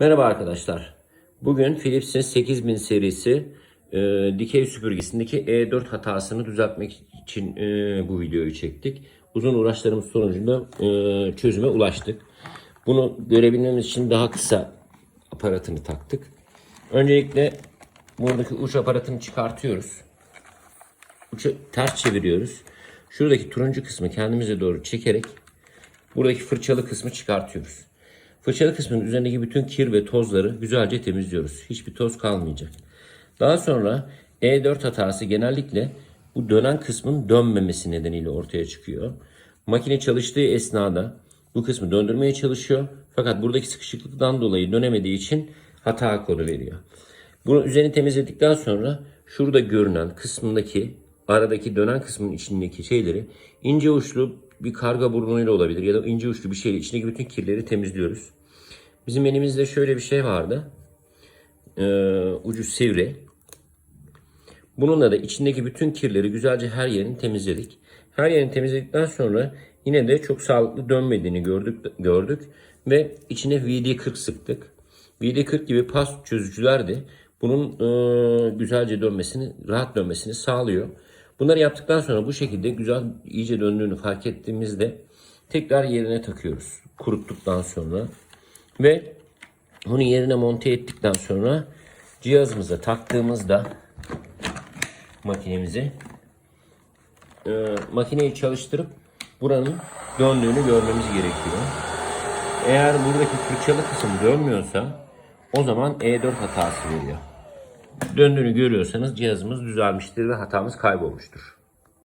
Merhaba arkadaşlar. Bugün Philips'in 8000 serisi e, dikey süpürgesindeki E4 hatasını düzeltmek için e, bu videoyu çektik. Uzun uğraşlarımız sonucunda e, çözüme ulaştık. Bunu görebilmemiz için daha kısa aparatını taktık. Öncelikle buradaki uç aparatını çıkartıyoruz. Uçu ters çeviriyoruz. Şuradaki turuncu kısmı kendimize doğru çekerek buradaki fırçalı kısmı çıkartıyoruz. Fırçalı kısmın üzerindeki bütün kir ve tozları güzelce temizliyoruz. Hiçbir toz kalmayacak. Daha sonra E4 hatası genellikle bu dönen kısmın dönmemesi nedeniyle ortaya çıkıyor. Makine çalıştığı esnada bu kısmı döndürmeye çalışıyor. Fakat buradaki sıkışıklıktan dolayı dönemediği için hata kodu veriyor. Bunu üzerini temizledikten sonra şurada görünen kısmındaki aradaki dönen kısmın içindeki şeyleri ince uçlu bir karga burnuyla olabilir ya da ince uçlu bir şeyle içindeki bütün kirleri temizliyoruz. Bizim elimizde şöyle bir şey vardı. Ee, ucu sivri. Bununla da içindeki bütün kirleri güzelce her yerini temizledik. Her yerini temizledikten sonra yine de çok sağlıklı dönmediğini gördük gördük ve içine VD40 sıktık. VD40 gibi pas çözücüler de bunun e, güzelce dönmesini, rahat dönmesini sağlıyor. Bunları yaptıktan sonra bu şekilde güzel iyice döndüğünü fark ettiğimizde tekrar yerine takıyoruz kuruttuktan sonra ve bunu yerine monte ettikten sonra cihazımıza taktığımızda makinemizi e, makineyi çalıştırıp buranın döndüğünü görmemiz gerekiyor. Eğer buradaki fırçalı kısım dönmüyorsa o zaman E4 hatası veriyor. Döndüğünü görüyorsanız cihazımız düzelmiştir ve hatamız kaybolmuştur.